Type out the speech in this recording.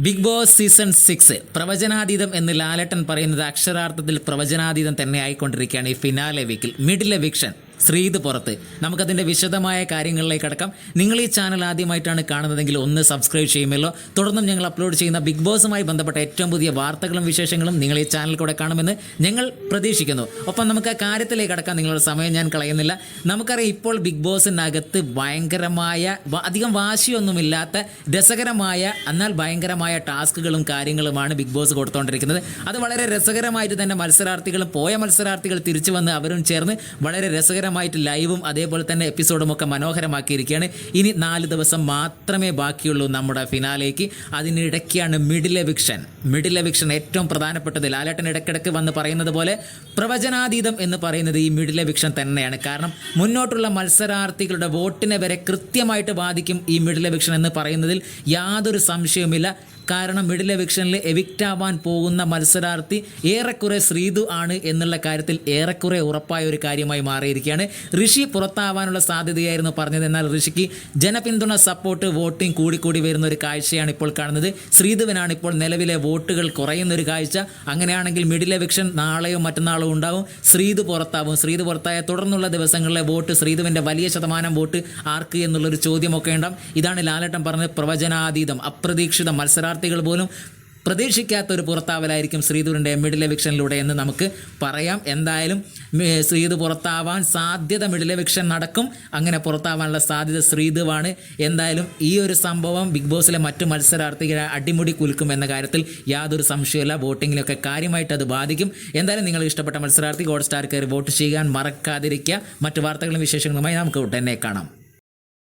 Big boss season six പ്രവചനാതീതം എന്ന് ലാലട്ടൻ പറയുന്നത് അക്ഷരാർത്ഥത്തിൽ പ്രവചനാതീതം തന്നെ ആയിക്കൊണ്ടിരിക്കുകയാണ് ഈ ഫിനാലെ വീക്കിൽ. മിഡിൽ എവിക്ഷൻ ശ്രീത് പുറത്ത്. നമുക്കതിന്റെ വിശദമായ കാര്യങ്ങളിലേക്ക് കടക്കാം. നിങ്ങൾ ഈ ചാനൽ ആദ്യമായിട്ടാണ് കാണുന്നതെങ്കിൽ ഒന്ന് സബ്സ്ക്രൈബ് ചെയ്യുമല്ലോ. തുടർന്നും ഞങ്ങൾ അപ്ലോഡ് ചെയ്യുന്ന ബിഗ് ബോസുമായി ബന്ധപ്പെട്ട ഏറ്റവും പുതിയ വാർത്തകളും വിശേഷങ്ങളും നിങ്ങൾ ഈ ചാനൽ കൂടെ കാണുമെന്ന് ഞങ്ങൾ പ്രതീക്ഷിക്കുന്നു. ഒപ്പം നമുക്ക് ആ കാര്യത്തിലേക്ക് അടക്കാൻ നിങ്ങളുടെ സമയം ഞാൻ കളയുന്നില്ല. നമുക്കറിയാം ഇപ്പോൾ ബിഗ് ബോസിനകത്ത് ഭയങ്കരമായ അധികം വാശിയൊന്നുമില്ലാത്ത രസകരമായ എന്നാൽ ഭയങ്കരമായ ടാസ്കുകളും കാര്യങ്ങളുമാണ് ബിഗ് ബോസ് കൊടുത്തുകൊണ്ടിരിക്കുന്നത് അത് വളരെ രസകരമായിട്ട് തന്നെ മത്സരാർത്ഥികളും പോയ മത്സരാർത്ഥികൾ തിരിച്ചു വന്ന് അവരും ചേർന്ന് വളരെ രസകരമായിട്ട് ലൈവും അതേപോലെ തന്നെ എപ്പിസോഡും ഒക്കെ മനോഹരമാക്കിയിരിക്കുകയാണ്. ഇനി നാല് ദിവസം മാത്രമേ ബാക്കിയുള്ളൂ നമ്മുടെ ഫിനാലേക്ക്. അതിനിടയ്ക്കാണ് middle eviction. Middle eviction Lalettan പ്രധാനപ്പെട്ടത് ലാലേട്ടൻ ഇടയ്ക്കിടയ്ക്ക് വന്ന് പറയുന്നത് പോലെ പ്രവചനാതീതം എന്ന് പറയുന്നത് ഈ മിഡിൽ എവിക്ഷൻ തന്നെയാണ്. കാരണം മുന്നോട്ടുള്ള മത്സരാർത്ഥികളുടെ വോട്ടിനെ വരെ കൃത്യമായിട്ട് ബാധിക്കും ഈ മിഡിൽ എവിക്ഷൻ എന്ന് പറയുന്നതിൽ യാതൊരു സംശയവുമില്ല. കാരണം മിഡിൽ എവിക്ഷനിൽ എവിക്റ്റ് ആവാൻ പോകുന്ന മത്സരാർത്ഥി ഏറെക്കുറെ ശ്രീതു ആണ് എന്നുള്ള കാര്യത്തിൽ ഏറെക്കുറെ ഉറപ്പായ ഒരു കാര്യമായി മാറിയിരിക്കുകയാണ്. ഋഷി പുറത്താവാനുള്ള സാധ്യതയായിരുന്നു പറഞ്ഞത്. എന്നാൽ ഋഷിക്ക് ജനപിന്തുണ സപ്പോർട്ട് വോട്ടിംഗ് കൂടിക്കൂടി വരുന്ന ഒരു കാഴ്ചയാണ് ഇപ്പോൾ കാണുന്നത്. ശ്രീധുവിനാണ് ഇപ്പോൾ നിലവിലെ വോട്ടുകൾ കുറയുന്ന ഒരു കാഴ്ച. അങ്ങനെയാണെങ്കിൽ മിഡിൽ എവിക്ഷൻ നാളെയോ മറ്റന്നാളോ ഉണ്ടാവും. ശ്രീധു പുറത്താവും. ശ്രീധു പുറത്തായ തുടർന്നുള്ള ദിവസങ്ങളിലെ വോട്ട് ശ്രീധുവിന്റെ വലിയ ശതമാനം വോട്ട് ആർക്ക് എന്നുള്ളൊരു ചോദ്യമൊക്കെ ഉണ്ടാവും. ഇതാണ് ലാലട്ടം പറഞ്ഞത് പ്രവചനാതീതം അപ്രതീക്ഷിത മത്സരാർത്ഥികൾ പോലും പ്രതീക്ഷിക്കാത്ത ഒരു പുറത്താവലായിരിക്കും ശ്രീധുരന്റെ മിഡിൽ എവിക്ഷനിലൂടെ എന്ന് നമുക്ക് പറയാം. എന്തായാലും ശ്രീധു പുറത്താവാൻ സാധ്യത മിഡിൽ എവിക്ഷൻ നടക്കും. അങ്ങനെ പുറത്താവാനുള്ള സാധ്യത ശ്രീധുവാണ്. എന്തായാലും ഈ ഒരു സംഭവം ബിഗ് ബോസിലെ മറ്റ് മത്സരാർത്ഥികളെ അടിമുടി കുലുക്കും എന്ന കാര്യത്തിൽ യാതൊരു സംശയമില്ല വോട്ടിങ്ങിലൊക്കെ കാര്യമായിട്ട് അത് ബാധിക്കും. എന്തായാലും നിങ്ങൾ ഇഷ്ടപ്പെട്ട മത്സരാർത്ഥി ഹോട്ട് സ്റ്റാർ കയറി വോട്ട് ചെയ്യാൻ മറക്കാതിരിക്കുക. മറ്റു വാർത്തകളും വിശേഷങ്ങളുമായി നമുക്ക് ഉടനെ കാണാം.